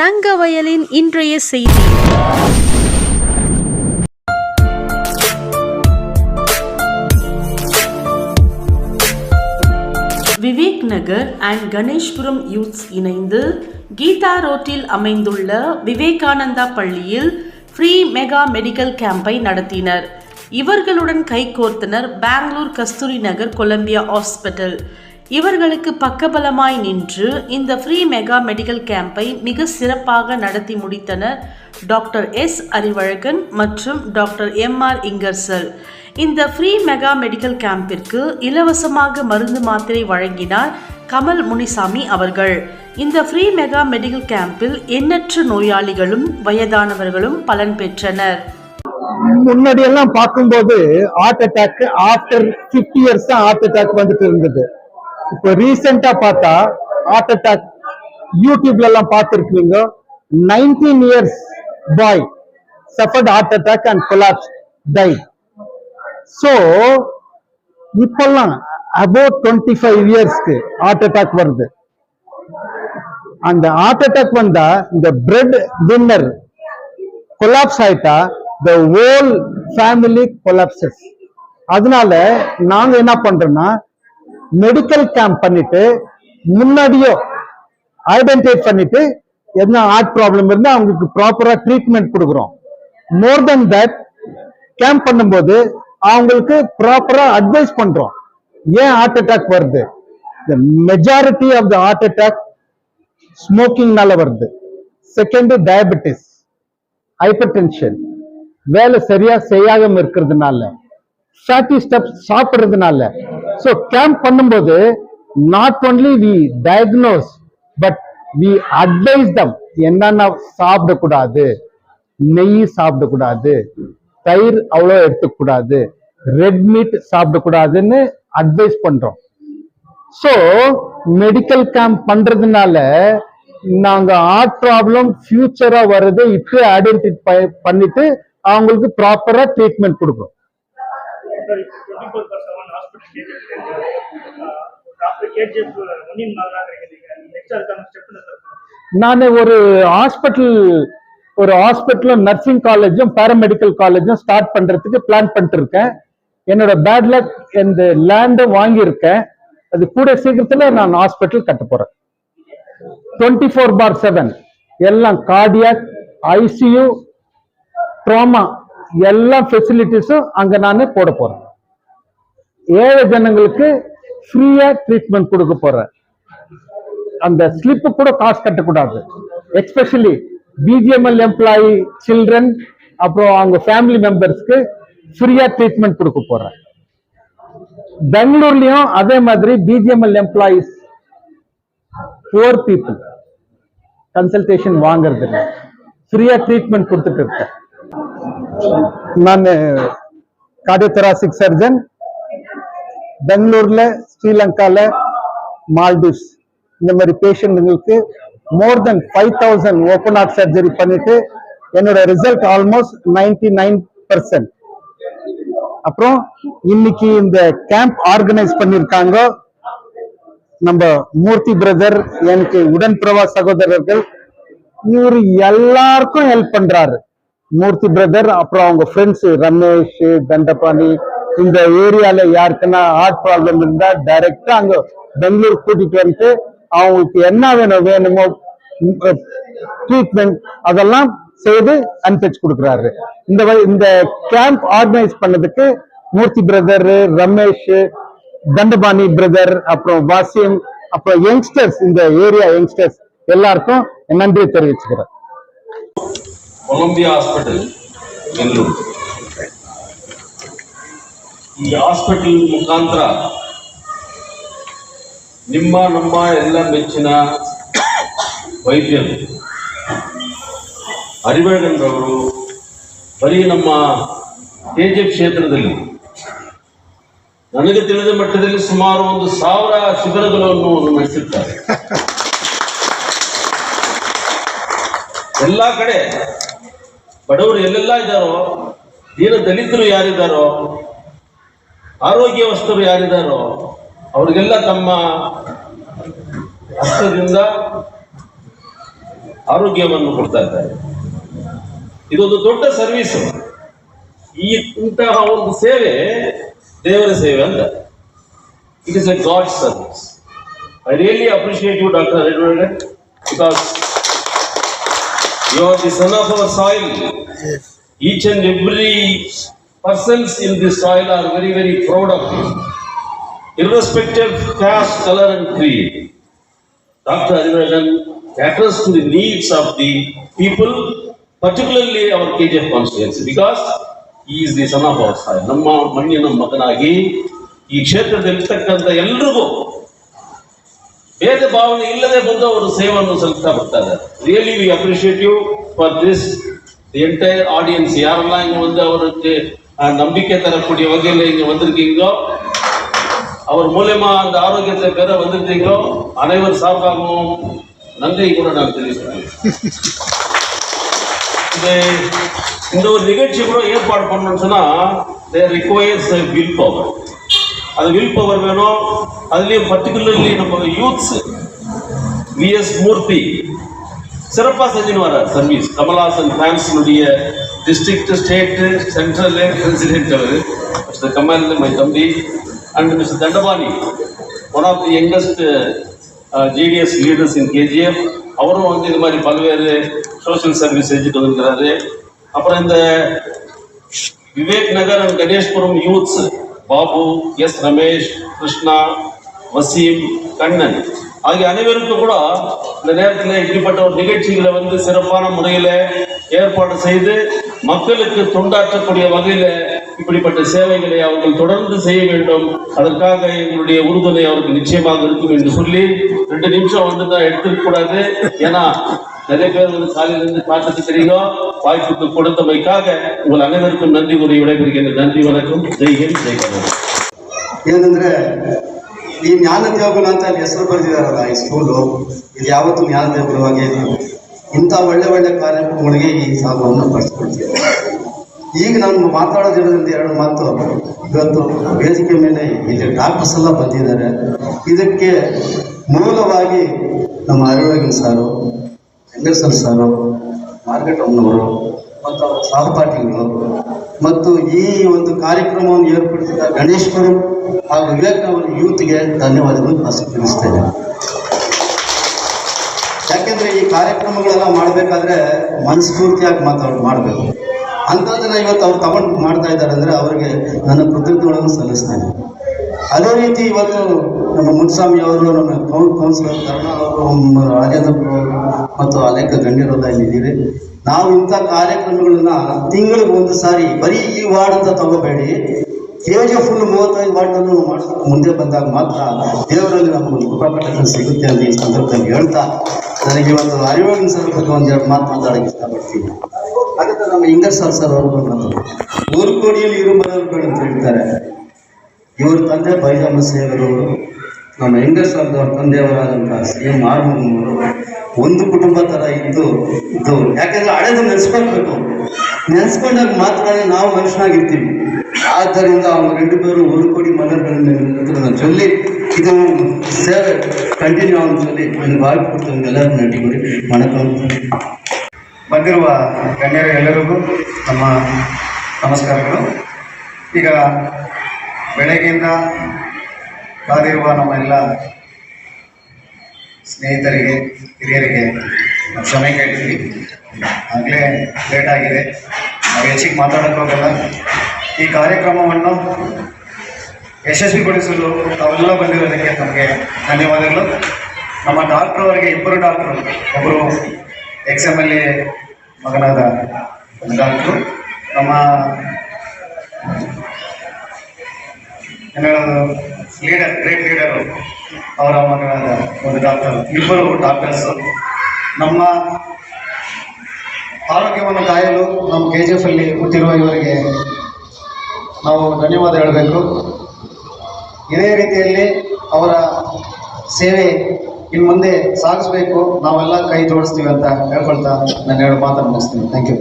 தங்கவயலின் இன்றைய செய்தி. Vivek Nagar and Ganeshpuram youths இணைந்து கீதா ரோட்டில் அமைந்துள்ள விவேகானந்தா பள்ளியில் ஃப்ரீ மெகா மெடிக்கல் கேம்பை நடத்தினர். இவர்களுடன் கைகோர்த்தனர் பெங்களூர் கஸ்தூரி நகர் கொலம்பியா ஹாஸ்பிட்டல் இவர்களுக்கு பக்கபலமாய் நின்று இந்த ஃப்ரீ மெகா மெடிக்கல் கேம்பை மிக சிறப்பாக நடத்தி முடித்தனர் டாக்டர் எஸ் அறிவழகன் மற்றும் டாக்டர் எம் ஆர் இங்கர்சல் இந்த ஃப்ரீ மெகா மெடிக்கல் கேம்பிற்கு இலவசமாக மருந்து மாத்திரை வழங்கினார் கமல் முனிசாமி அவர்கள். இந்த ஃப்ரீ மெகா மெடிக்கல் கேம்பில் எண்ணற்ற நோயாளிகளும் வயதானவர்களும் பலன் பெற்றனர். முன்னாடி எல்லாம் பார்க்கும்போது ஹார்ட் அட்டாக் ஆஃப்டர் 50 இயர்ஸ் தான் ஹார்ட் அட்டாக் வந்துட்டு இருந்தது. இப்போ ரீசெண்டா பார்த்தா ஹார்ட் அட்டாக் யூடியூப்ல எல்லாம் பார்த்துருக்கீங்க. Nineteen years boy suffered heart attack and collapse die so இப்பெல்லாம் அபவுட் டுவெண்ட்டி ஃபைவ் இயர்ஸ்க்கு ஹார்ட் அட்டாக் வருது. அந்த ஹார்ட் அட்டாக் வந்தா இந்த பிரெட் வின்னர் கொலாப்ஸ் ஆயிட்டா த ஹோல் ஃபேமிலி கொலாப்சஸ் அதனால நாங்க என்ன பண்றோம்னா மெடிக்கல் கேம்ப் பண்ணிட்டு முன்னாடியோ ஐடென்டிஃபை பண்ணிட்டு என்ன ஹார்ட் ப்ராப்ளம் இருந்தால் அவங்களுக்கு ப்ராப்பரா ட்ரீட்மெண்ட் கொடுக்குறோம். மோர் தென் தட் கேம்ப் பண்ணும்போது அவங்களுக்கு ப்ராப்பரா அட்வைஸ் பண்றோம். ஏன் ஹார்ட் அட்டாக் வருது? The majority of the heart attack ஸ்மோக்கிங்னால வருது. செகண்ட் டயபெட்டிஸ் ஹைப்பர் டென்ஷன் வேலை சரியா செய்யாம இருக்கிறதுனால. ஃபேட்டி ஸ்டெப்ஸ் சாப்பிட்றதுனால. ஸோ கேம்ப் பண்ணும்போது not only we diagnose but we advise them என்னென்ன சாப்பிடக்கூடாது நெய் சாப்பிடக்கூடாது தயிர் அவ்வளோ எடுத்துக்கூடாது ரெட் மீட் சாப்பிடக்கூடாதுன்னு அட்வைஸ் பண்றோம். ஸோ மெடிக்கல் கேம்ப் பண்றதுனால நாங்க ஹார்ட் ப்ராப்ளம் ஃபியூச்சரா வர்றது இப்போ ஐடென்டிஃபை பண்ணிட்டு அவங்களுக்கு ப்ராப்பரா ட்ரீட்மெண்ட் கொடுக்குறோம். டாக்டர் கேஜிஎஃப் நெக்ஸ்ட் அதுக்கான ஸ்டெப் நான் ஒரு ஹாஸ்பிட்டல் ஒரு ஹாஸ்பிட்டலும் நர்சிங் காலேஜும் பாராமெடிக்கல் காலேஜும் ஸ்டார்ட் பண்றதுக்கு பிளான் பண்ணிட்டு இருக்கேன் என்னோட பேட் லக் இந்த லேண்டும் வாங்கியிருக்கேன். அது கூட சீக்கிரத்துல நான் ஹாஸ்பிட்டல் கட்ட போறேன். டுவெண்ட்டி ஃபோர் பார் செவன் எல்லாம் கார்டியாக் ஐசியூ ட்ரோமா எல்லா ஃபெசிலிட்டிஸும் அங்க நான் போட போறேன். ஏழை ஜனங்களுக்கு ஃப்ரீயா ட்ரீட்மெண்ட் கொடுக்க போறேன். அந்த ஸ்லிப்பு கூட காசு கட்டக்கூடாது. எஸ்பெஷலி பிஜிஎம்எல் எம்ப்ளாயி சில்ட்ரன் அப்புறம் அவங்க ஃபேமிலி மெம்பர்ஸ்க்கு ஃப்ரீயா ட்ரீட்மெண்ட் கொடுக்க போறேன். பெங்களூர்லயும் அதே மாதிரி BGML employees poor people consultation வாங்குறது இல்லை ஃப்ரீயா ட்ரீட்மெண்ட் கொடுத்துட்டு இருக்கேன். நான் கார்டியோதெராசிக் சர்ஜன் பெங்களூர்ல ஸ்ரீலங்கால மால்டிவ்ஸ் இந்த மாதிரி பேஷண்ட்டுங்களுக்கு more than five thousand open heart surgery பண்ணிட்டு என்னோட result almost ninety nine percent அப்புறம் இன்னைக்கு இந்த கேம்ப் ஆர்கனைஸ் பண்ணிருக்காங்க நம்ம மூர்த்தி பிரதர் எனக்கு உடன்பிரவா சகோதரர்கள் இவர் எல்லாருக்கும் ஹெல்ப் பண்றாரு மூர்த்தி பிரதர் அப்புறம் அவங்க ஃப்ரெண்ட்ஸ் ரமேஷ் தண்டபாணி இந்த ஏரியால யாருக்குன்னா ஹார்ட் ப்ராப்ளம் இருந்தா டைரக்டா அங்க பெங்களூர் கூட்டிட்டு வந்துட்டு அவங்களுக்கு என்ன வேணும் வேணுமோ ட்ரீட்மெண்ட் அதெல்லாம் செய்து அனுப்பிச்சு கொடுக்குறாரு. இந்த வ- இந்த கேம்ப் ஆர்கனைஸ் பண்ணதுக்கு மூர்த்தி பிரதர் ரமேஷ் தண்டபாணி பிரதர் அப்புறம் வாசியம் அப்புறம் யங்ஸ்டர்ஸ் இந்த ஏரியா யங்ஸ்டர்ஸ் எல்லாருக்கும் நன்றி தெரிவிச்சுக்கிறேன். ಕೊಲಂಬಿಯಾ ಹಾಸ್ಪಿಟಲ್ ಬೆಂಗಳೂರು ಈ ಹಾಸ್ಪಿಟಲ್ ಮುಖಾಂತರ ನಿಮ್ಮ ನಮ್ಮ ಎಲ್ಲ ಮೆಚ್ಚಿನ ವೈದ್ಯರು ಹರಿವರ್ಗನ್ರವರು ಬರೀ ನಮ್ಮ ಕೆಜಿ ಕ್ಷೇತ್ರದಲ್ಲಿ, ನನಗೆ ತಿಳಿದ ಮಟ್ಟದಲ್ಲಿ ಸುಮಾರು ಒಂದು ಸಾವಿರ ಶಿಬಿರಗಳನ್ನು ನಡೆಸಿರ್ತಾರೆ. ಎಲ್ಲ ಕಡೆ ಬಡವರು ಎಲ್ಲೆಲ್ಲ ಇದ್ದಾರೋ, ದೀನ ದಲಿತರು ಯಾರಿದ್ದಾರೋ ಆರೋಗ್ಯವಸ್ಥರು ಯಾರಿದ್ದಾರೋ, ಅವರಿಗೆಲ್ಲ ತಮ್ಮ ಹಸ್ತದಿಂದ ಆರೋಗ್ಯವನ್ನು ಕೊಡ್ತಾ ಇದ್ದಾರೆ. ಇದೊಂದು ದೊಡ್ಡ ಸರ್ವಿಸ್ ಈ ಇಂತಹ ಒಂದು ಸೇವೆ ದೇವರ ಸೇವೆ ಅಂತ. It is a god service I really appreciate you doctor because you are the son of our soil each and every persons in this soil are very, very proud of you. Irrespective caste, color and creed. Dr. Arivagan caters to the needs of the people, particularly our KJF constituency, because he is the son of our soil. ನಮ್ಮ ಮಣ್ಣಿನ ಮಗನಾಗಿ ಈ ಕ್ಷೇತ್ರದಲ್ಲಿರ್ತಕ್ಕಂಥ ಎಲ್ರಿಗೂ ಭೇದ ಭಾವನೆ ಇಲ್ಲದೆ ಬಂದು ಅವರು ಸೇವೆಯನ್ನು ಸಲ್ಲಿಸ್ತಾ ಬರ್ತಾರೆ really we appreciate you for this the entire audience யாரெல்லாம் இங்க வந்து அவருக்கு நம்பிக்கை தரக்கூடிய வகையில் இங்க வந்திருக்கீங்களோ அவர் மூலயமா அந்த ஆரோக்கியத்தை பெற வந்திருக்கீங்களோ அனைவர் சார்பாகவும் நன்றி கூட நான் தெரிவிக்கிறேன். இது இந்த ஒரு நிகழ்ச்சி கூட ஏற்பாடு பண்ணணும்னு சொன்னா தேர் ரிக்வயர்ஸ் வில் பவர் அது வில் பவர் வேணும். அதுலயும் பர்டிகுலர்லி நம்ம யூத்ஸ் விஎஸ் மூர்த்தி சிறப்பா செஞ்சுன்னு வர்றார் சர்வீஸ். கமல்ஹாசன் பிரான்ஸினுடைய டிஸ்ட்ரிக்ட் ஸ்டேட்டு சென்ட்ரல் பிரசிடென்ட் அவர். மிஸ்டர் கமல் மை தம்பி. And mister Dandapani one of the youngest GTS leaders in KGF அவரும் வந்து இது மாதிரி பல்வேறு சோஷியல் சர்வீஸ் செஞ்சுட்டு வந்திருக்கிறாரு. அப்புறம் இந்த Vivek Nagar and Ganeshpuram youths Babu S Ramesh Krishna Wasim Kannan. ஆகிய அனைவருக்கும் கூட இந்த நேரத்தில் இப்படிப்பட்ட ஒரு நிகழ்ச்சிகளை வந்து சிறப்பான முறையில் ஏற்பாடு செய்து மக்களுக்கு தொண்டாற்றக்கூடிய வகையில் இப்படிப்பட்ட சேவைகளை அவர்கள் தொடர்ந்து செய்ய வேண்டும். அதற்காக எங்களுடைய உறுதுணை அவருக்கு நிச்சயமாக இருக்கும் என்று சொல்லி ரெண்டு நிமிஷம் வந்து தான் எடுத்துக்கூடாது ஏன்னா நிறைய பேர் வந்து காலையிலிருந்து பார்த்துட்டு தெரியும் வாய்ப்புக்கு கொடுத்தமைக்காக உங்கள் அனைவருக்கும் நன்றி கூறி விடைபெறுகின்ற நன்றி வணக்கம். ஜெய்ஹிந்த் ஜெய்கரன் ಈ ಜ್ಞಾನ ದೇವಗುಣ ಅಂತ ಅಲ್ಲಿ ಹೆಸರು ಬರೆದಿದಾರಲ್ಲ ಈ ಸ್ಕೂಲು ಇದು ಯಾವತ್ತೂ ಜ್ಞಾನ ದೇವಗುಣವಾಗಿ ಇಂಥ ಒಳ್ಳೆ ಒಳ್ಳೆ ಕಾರ್ಯಕ್ರಮಗಳಿಗೆ ಈ ಸಾಲವನ್ನು ಪಡಿಸ್ಕೊಳ್ತೀವಿ ಈಗ ನಾನು ಮಾತಾಡೋದಿರೋದ್ರಿಂದ ಎರಡು ಮಾತು. ಇವತ್ತು ವೇದಿಕೆ ಮೇಲೆ ಇಲ್ಲಿ ಡಾಕ್ಟರ್ಸ್ ಎಲ್ಲ ಬಂದಿದ್ದಾರೆ. ಇದಕ್ಕೆ ಮೂಲವಾಗಿ ನಮ್ಮ ಆರೋಗ್ಯ ಸಾರು, ಹೆಂಗಸರ್ ಸಾರು ಮಾರ್ಕೆಟ್ ಅಮ್ಮನವರು ಮತ್ತು ಸಹಪಾಠಿಗಳು ಮತ್ತು ಈ ಒಂದು ಕಾರ್ಯಕ್ರಮವನ್ನು ಏರ್ಪಡಿಸಿದ ಗಣೇಶ್ವರು ಹಾಗೂ ವಿವೇಕ್ ಅವರ ಯೂತ್ಗೆ ಧನ್ಯವಾದಗಳು ತಿಳಿಸ್ತೇನೆ ಯಾಕೆಂದ್ರೆ ಈ ಕಾರ್ಯಕ್ರಮಗಳೆಲ್ಲ ಮಾಡಬೇಕಾದ್ರೆ ಮನಸ್ಫೂರ್ತಿಯಾಗಿ ಮಾತಾಡ್, ಮಾಡಬೇಕು. ಅಂಥದ್ದನ್ನ ಇವತ್ತು ಅವ್ರು ತಗೊಂಡು ಮಾಡ್ತಾ ಇದ್ದಾರೆ ಅಂದರೆ ಅವರಿಗೆ ನನ್ನ ಕೃತಜ್ಞತೆಗಳನ್ನು ಸಲ್ಲಿಸ್ತೇನೆ ಅದೇ ರೀತಿ ಇವತ್ತು ನಮ್ಮ ಮುನ್ಸ್ವಾಮಿ ಅವರು ನಮ್ಮ ಕೌನ್ ಕೌನ್ಸಿಲರ್ ಕರ್ಣ ಅವರು ರಾಜೇಂದ್ರ ಮತ್ತು ಅನೇಕ ಗಣ್ಯರೆಲ್ಲ ಇಲ್ಲಿದ್ದೀರಿ. ನಾವು ಇಂಥ ಕಾರ್ಯಕ್ರಮಗಳನ್ನ ತಿಂಗಳಿಗೆ ಒಂದು ಸಾರಿ ಬರೀ ಈ ವಾರ್ಡ್ ಅಂತ ತಗೋಬೇಡಿ. ಕೆ ಜಿ ಫುಲ್ ಮೂವತ್ತೈದು ವಾರ್ಡ್ನಲ್ಲೂ ಮಾಡಿಸ್ಕೊಂಡು ಮುಂದೆ ಬಂದಾಗ ಮಾತ್ರ ದೇವರಲ್ಲಿ ನಮಗೆ ಕೃಪಾಕಟ ಸಿಗುತ್ತೆ ಅಂತ ಈ ಸಂದರ್ಭದಲ್ಲಿ ಹೇಳ್ತಾ ನನಗೆ ಇವತ್ತು ಅರಿವಾಗಿನ ಸರ್ ಬಗ್ಗೆ ಒಂದೆರಡು ಮಾತು ಮಾತಾಡೋಕೆ ಇಷ್ಟಪಡ್ತೀನಿ. ಅದಕ್ಕೆ ನಮ್ಮ ಇಂಗರ್ ಸರ್ ಸರ್ ಅವರು ಬಂದು ಕೋಡಿಯಲ್ಲಿ ಇರು ಮನೆಯವರು ಅಂತ ಹೇಳ್ತಾರೆ. ಇವ್ರ ತಂದೆ ಬೈರಮ್ಮ ಸೇವರವರು ನಮ್ಮ ಹೆಂಗಸ್ ಅವ್ರ ತಂದೆಯವರಾದಂಥ ಸಿ ಎಂ ಆರ್ಮೂರು ಒಂದು ಕುಟುಂಬ ಥರ ಇದ್ದು ಇದ್ದು ಯಾಕೆಂದ್ರೆ ಹಳೆದು ನೆನೆಸ್ಕೊಳ್ಬೇಕು. ನೆನೆಸ್ಕೊಂಡಾಗ ಮಾತ್ರ ನಾವು ಮನುಷ್ಯನಾಗಿರ್ತೀವಿ. ಆದ್ದರಿಂದ ಅವ್ರು ಎರಡು ಪೇರು ಒಂದು ಕೋಟಿ ಮನರ್ಗಳನ್ನು ಚೊಲ್ಲಿ ಇದು ಸೇವೆ ಕಂಟಿನ್ಯೂ ಅಂತ ಚೊಲ್ಲಿ ನನಗೆ ಭಾಳ ಕೊಡ್ತೇವೆ ಎಲ್ಲರೂ ನಟಿಗೂಡಿ ವಣಕಂ ಬಂದಿರುವ ಗಣ್ಯರು ಎಲ್ಲರಿಗೂ ನಮ್ಮ ನಮಸ್ಕಾರಗಳು. ಈಗ ಬೆಳಗ್ಗೆಯಿಂದ ಕಾದಿರುವ ನಮ್ಮ ಎಲ್ಲ ಸ್ನೇಹಿತರಿಗೆ, ಹಿರಿಯರಿಗೆ ಕ್ಷಮೆ ಕೇಳ್ತೀವಿ ಆಗಲೇ ಲೇಟ್ ಆಗಿದೆ. ಹೆಚ್ಚಿಗೆ ಮಾತಾಡೋಕ್ಕೆ ಹೋಗಲ್ಲ. ಈ ಕಾರ್ಯಕ್ರಮವನ್ನು ಯಶಸ್ವಿಗೊಳಿಸಲು ತಾವೆಲ್ಲ ಬಂದಿರೋದಕ್ಕೆ ನಮಗೆ ಧನ್ಯವಾದಗಳು. ನಮ್ಮ ಡಾಕ್ಟರ್ ಅವರಿಗೆ, ಇಬ್ಬರು ಡಾಕ್ಟ್ರು ಒಬ್ಬರು ಎಕ್ಸ್ ಎಂ ಎಲ್ ಎ ಮಗನಾದ ಡಾಕ್ಟ್ರು ನಮ್ಮ ಏನು ಹೇಳೋದು? ಲೀಡರ್ ಗ್ರೇಟ್ ಲೀಡರು ಅವರ ಮಗನಾದ ಒಂದು ಡಾಕ್ಟರ್, ಇಬ್ಬರು ಡಾಕ್ಟರ್ಸ್. ನಮ್ಮ ಆರೋಗ್ಯವನ್ನು ಕಾಯಲು ನಮ್ಮ ಕೆ ಜಿ ಎಫ್ ಅಲ್ಲಿ ಹುಟ್ಟಿರುವ ಇವರಿಗೆ ನಾವು ಧನ್ಯವಾದ ಹೇಳಬೇಕು. ಇದೇ ರೀತಿಯಲ್ಲಿ ಅವರ ಸೇವೆ ಇನ್ನು ಮುಂದೆ ಸಾಗಿಸಬೇಕು. ನಾವೆಲ್ಲ ಕೈ ಜೋಡಿಸ್ತೀವಿ ಅಂತ ಹೇಳ್ಕೊಳ್ತಾ ನಾನು ಎರಡು ಮಾತನ್ನು ಮುಗಿಸ್ತೀನಿ. ಥ್ಯಾಂಕ್ ಯು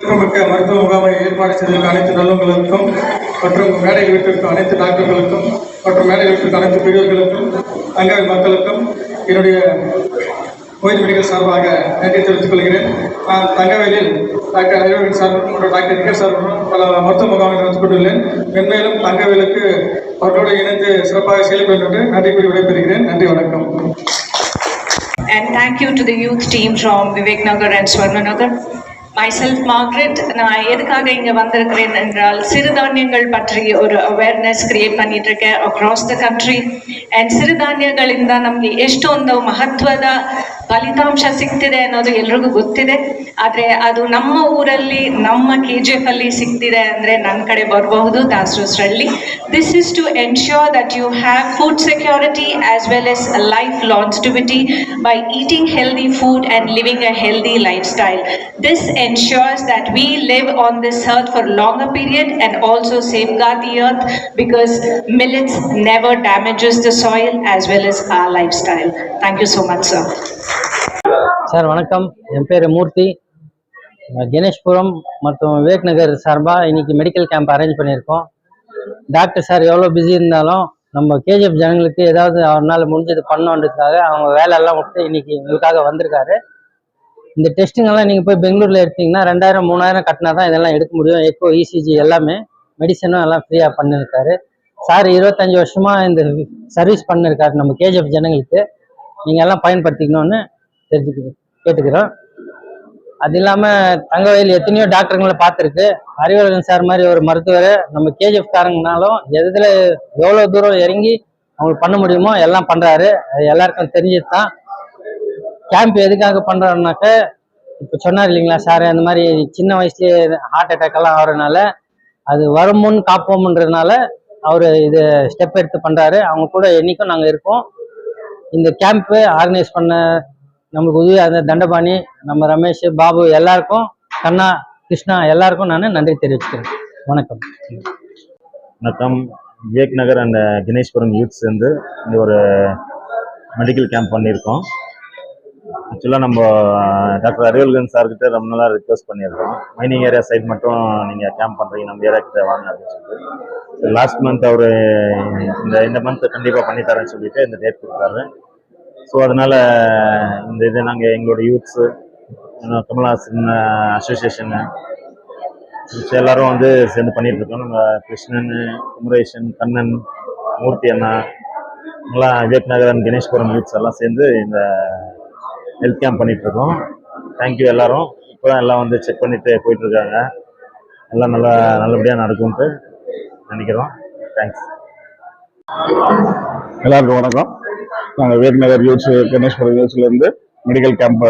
ಕುಟುಂಬಕ್ಕೆ ಮುಗಾಮ ಏರ್ಪಡಿಸಿದ ಕಾರ್ಯಕ್ರಮಗಳಂತೂ மற்றும் மேடையில் வீட்டிற்கு அனைத்து டாக்டர்களுக்கும் மற்றும் மேடையில் வீட்டிற்கு அனைத்து பெரியவர்களுக்கும் அங்க மக்களுக்கும் என்னுடைய கோயில் மெடிக்கல் சார்பாக நன்றி தெரிவித்துக் கொள்கிறேன். நான் தங்கவேலில் டாக்டர் அறிவன் சார் மற்றும் டாக்டர் கே சார் பல மருத்துவ முகாமில் நடந்து கொண்டுள்ளேன். மென்மேலும் தங்கவேலுக்கு அவர்களோடு இணைந்து சிறப்பாக செயல்பட என்று நன்றி கூறி விடைபெறுகிறேன். நன்றி வணக்கம். And thank you to the youth team from Vivek Nagar and Swarnanagar. Myself, Margaret, நான் எதுக்காக இங்க வந்திருக்கிறேன் என்றால் சிறுதானியங்கள் பற்றி ஒரு ಅವೇರ್ನೆಸ್ ಕ್ರಿಯೇಟ್ பண்ணிட்டு இருக்கேன் across the country and ಸಿರಿಧಾನ್ಯಗಳಿಂದ ನಮ್ಗೆ ಎಷ್ಟೊಂದು ಮಹತ್ವದ ಫಲಿತಾಂಶ ಸಿಗ್ತಿದೆ ಅನ್ನೋದು ಎಲ್ರಿಗೂ ಗೊತ್ತಿದೆ. ಆದ್ರೆ ಅದು ನಮ್ಮ ಊರಲ್ಲಿ, ನಮ್ಮ ಕೆ ಜಿ ಎಫ್ ಅಲ್ಲಿ ಸಿಗ್ತಿದೆ ಅಂದ್ರೆ ನನ್ನ ಕಡೆ ಬರಬಹುದು ದಾಸರೂಸ್ರಲ್ಲಿ this is to ensure that you have food security as well as life longevity by eating healthy food and living a healthy lifestyle this ensures that we live on this earth for long period and also safeguard the earth because millets never damages the soil as well as a lifestyle thank you so much sir sir வணக்கம். என் பேர் மூர்த்தி. கணேஷ்புரம் மற்றும் விவேக் நகர் சார்பாக இன்னைக்கு medical camp arrange பண்ணியிருக்கோம். Doctor sir எவ்வளோ busy இருந்தாலும் நம்ம கேஜிஎஃப் ஜனங்களுக்கு ஏதாவது அவரால் முடிஞ்சது பண்ணோன்றதுக்காக அவங்க வேலையெல்லாம் விட்டு இன்னைக்கு எங்களுக்காக வந்திருக்காரு. இந்த டெஸ்ட்டுங்கெல்லாம் நீங்கள் போய் பெங்களூரில் எடுத்தீங்கன்னா ரெண்டாயிரம் மூணாயிரம் கட்டினா தான் இதெல்லாம் எடுக்க முடியும். எக்கோ இசிஜி எல்லாமே மெடிசனும் எல்லாம் ஃப்ரீயாக பண்ணியிருக்காரு. சார் இருபத்தஞ்சி வருஷமாக இந்த சர்வீஸ் பண்ணியிருக்காரு நம்ம கேஜிஎஃப் ஜனங்களுக்கு. நீங்கள் எல்லாம் பயன்படுத்திக்கணும்னு தெரிஞ்சுக்கிறேன். கேட்டுக்கிறோம். அது இல்லாமல் தங்கவயல் எத்தனையோ டாக்டருங்களை பார்த்துருக்கு. அறிவழகன் சார் மாதிரி ஒரு மருத்துவர் நம்ம கேஜிஎஃப் காரங்கனாலும் எதில் எவ்வளோ தூரம் இறங்கி அவங்களுக்கு பண்ண முடியுமோ எல்லாம் பண்ணுறாரு அது எல்லாருக்கும் தெரிஞ்சது தான் கேம்ப் எதுக்காக பண்ணுறாருனாக்க இப்போ சொன்னார் இல்லைங்களா சார் அந்த மாதிரி சின்ன வயசுலேயே ஹார்ட் அட்டாக் எல்லாம் ஆகிறதுனால அது வருமுன் காப்போம்ன்றதுனால அவர் இது ஸ்டெப் எடுத்து பண்ணுறாரு அவங்க கூட என்றைக்கும் நாங்கள் இருக்கோம். இந்த கேம்ப்பு ஆர்கனைஸ் பண்ண நம்மளுக்கு உதவி அந்த தண்டபாணி நம்ம ரமேஷ் பாபு எல்லாருக்கும் கண்ணா கிருஷ்ணா எல்லாருக்கும் நான் நன்றி தெரிவிச்சுக்கிறேன். வணக்கம். வணக்கம். விவேக் நகர் அண்ட் கணேஷ்புரம் யூத் சேர்ந்து இந்த ஒரு மெடிக்கல் கேம்ப் பண்ணியிருக்கோம். ஆக்சுவலாக நம்ம டாக்டர் அறிவல்கன் சார்கிட்ட ரொம்ப நாளாக ரிக்வஸ்ட் பண்ணியிருக்கோம். மைனிங் ஏரியா சைட் மட்டும் நீங்கள் கேம்ப் பண்ணுறீங்க நம்ம ஏரியா கிட்ட வாங்க அப்படின்னு சொல்லிட்டு. லாஸ்ட் மந்த் அவர் இந்த இந்த மந்த் கண்டிப்பாக பண்ணித்தரேன்னு சொல்லிட்டு இந்த டேட் கொடுத்தாரு. ஸோ அதனால் இந்த இது நாங்கள் எங்களோட யூத்ஸு கமல்ஹாசன் அசோசியேஷனு எல்லாரும் வந்து சேர்ந்து பண்ணிட்டு இருக்கோம். நம்ம கிருஷ்ணன் குமரேஷன் கண்ணன் மூர்த்தி அண்ணா எல்லாம் விவேக் நகரன் கணேஷ்புரம் யூத்ஸ் எல்லாம் சேர்ந்து இந்த ஹெல்த் கேம்ப் பண்ணிட்டு இருக்கோம். தேங்க்யூ எல்லாரும். இப்போதான் எல்லாம் வந்து செக் பண்ணிட்டு போயிட்டு இருக்காங்க. எல்லாம் நல்லா நல்லபடியாக நடக்கும்ட்டு நினைக்கிறோம். தேங்க்ஸ் எல்லாருக்கும் வணக்கம். நாங்கள் வேட்நகர் Nagar youths Ganeshpuram யூத்ஸ்லேருந்து medical camp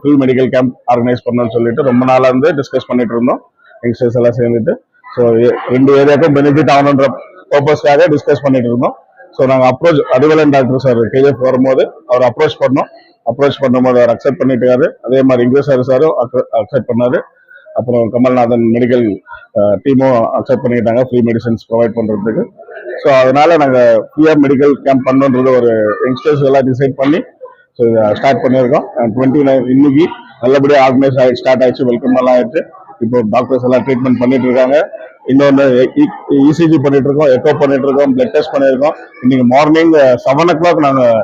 free medical camp organise பண்ணணும்னு சொல்லிட்டு ரொம்ப நாளாக இருந்து டிஸ்கஸ் பண்ணிட்டு இருந்தோம். யங்ஸ்டர்ஸ் எல்லாம் சேர்ந்துட்டு. ஸோ ரெண்டு ஏரியாவுக்கும் பெனிஃபிட் ஆகணுன்ற பர்பஸ்க்காக டிஸ்கஸ் பண்ணிட்டு இருந்தோம். ஸோ நாங்கள் approach Arivalan doctor sir KGF வரும்போது அவர் அப்ரோச் பண்ணோம். அப்ரோச் பண்ணும்போது அவர் அக்செப்ட் பண்ணிட்டாரு. அதே மாதிரி இங்கே சார் சாரும் அக்செப்ட் பண்ணாரு. அப்புறம் கமல்நாதன் மெடிக்கல் டீமும் அக்செப்ட் பண்ணிட்டாங்க ஃப்ரீ மெடிசன்ஸ் ப்ரொவைட் பண்ணுறதுக்கு ஸோ அதனால நாங்கள் ஃப்ரீயாக மெடிக்கல் கேம்ப் பண்ணணுன்றது ஒரு யங்ஸ்டர்ஸ் எல்லாம் டிசைட் பண்ணி ஸோ இதை ஸ்டார்ட் பண்ணியிருக்கோம். டுவெண்ட்டி நைன் இன்னைக்கு நல்லபடியாக ஆர்கனைஸ் ஆகி ஸ்டார்ட் ஆயிடுச்சு வெல்கம் எல்லாம் ஆயிடுச்சு. இப்போ டாக்டர்ஸ் எல்லாம் ட்ரீட்மெண்ட் பண்ணிட்டு இருக்காங்க. இன்னொன்று இசிஜி e, e, பண்ணிட்டு இருக்கோம் எக்கோ பண்ணிட்டு இருக்கோம் பிளட் டெஸ்ட் பண்ணியிருக்கோம். இன்னைக்கு மார்னிங் செவன் ஓ கிளாக் நாங்கள்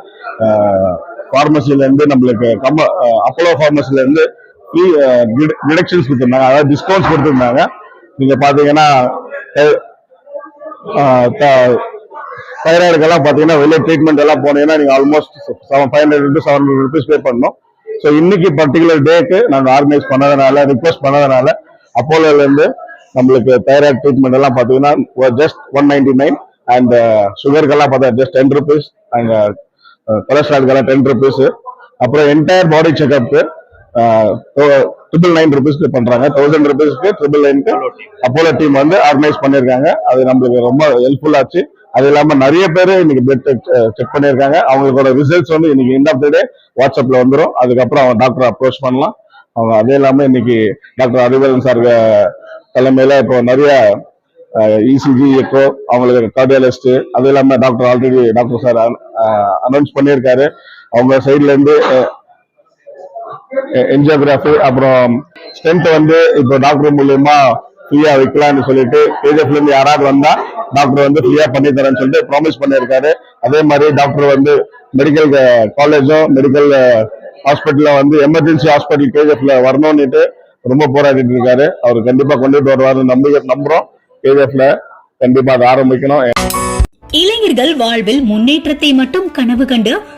ஃபார்மசிலேருந்து நம்மளுக்கு கம்ம அப்போலோ ஃபார்மசிலேருந்து ஃப்ரீ டிடக்ஷன்ஸ் கொடுத்துருந்தாங்க. அதாவது டிஸ்கவுண்ட்ஸ் கொடுத்துருந்தாங்க. நீங்கள் பார்த்தீங்கன்னா தைராய்டுக்கெல்லாம் பார்த்தீங்கன்னா வெளியே ட்ரீட்மெண்ட் எல்லாம் போனீங்கன்னா நீங்கள் almost seven five hundred to seven hundred rupees pay பண்ணணும். ஸோ இன்னைக்கு பர்டிகுலர் டேக்கு நாங்கள் ஆர்கனைஸ் பண்ணதுனால ரிக்வஸ்ட் பண்ணதுனால அப்போலோலேருந்து நம்மளுக்கு தைராய்டு ட்ரீட்மெண்ட் எல்லாம் பார்த்தீங்கன்னா just one ninety nine and சுகருக்கெல்லாம் பார்த்தா ஜஸ்ட் டென் ருபீஸ் அண்ட் கொலஸ்ட்ரால்கெல்லாம் டென் ருபீஸ் அப்புறம் entire body checkup triple nine ருபீஸ்க்கு பண்றாங்க. தௌசண்ட் ருபீஸ்க்கு ட்ரிபிள் நைன்க்கு அப்போலோ டீம் வந்து ஆர்கனைஸ் பண்ணியிருக்காங்க அது நம்மளுக்கு ரொம்ப ஹெல்ப்ஃபுல் ஆச்சு. அது இல்லாம நிறைய பேர் இன்னைக்கு பிளட் செக் பண்ணியிருக்காங்க அவங்களோட ரிசல்ட்ஸ் வந்து இன்னைக்கு எண்ட் ஆஃப் த டே வாட்ஸ்அப்ல வந்துடும் அதுக்கப்புறம் அவங்க டாக்டர் அப்ரோச் பண்ணலாம். அவங்க அதே இல்லாம இன்னைக்கு டாக்டர் அறிவரன் சார் தலைமையில இப்போ நிறைய இசிஜி எக்கோ அவங்களுக்கு கார்டியாலஜிஸ்ட் அது இல்லாம doctor already doctor sir announce பண்ணியிருக்காரு. அவங்க சைட்ல இருந்து என்ஜியோகிராஃபி அப்புறம் ஸ்ட்ரென்த் வந்து இப்போ டாக்டர் மூலியமா ஃப்ரீயா வைக்கலாம்னு சொல்லிட்டு கேஜிஎஃப்ல இருந்து யாராவது வந்தா டாக்டர் வந்து ஃப்ரீயா பண்ணி தரேன்னு சொல்லிட்டு ப்ராமிஸ் பண்ணியிருக்காரு. அதே மாதிரி டாக்டர் வந்து மெடிக்கல் காலேஜும் மெடிக்கல் ஹாஸ்பிட்டல்ல வந்து எமர்ஜென்சி ஹாஸ்பிட்டல் கேஜிஎஃப்ல வரணும்னுட்டு ரொம்ப போராடிட்டு இருக்காரு. அவர் கண்டிப்பா கொண்டுட்டு வருவாருன்னு நம்பிக்கை நம்புறோம். கேஜிஎஃப்ல கண்டிப்பா அதை ஆரம்பிக்கணும். இளைஞர்கள் வாழ்வில் முன்னேற்றத்தை மட்டும் கனவு கண்டு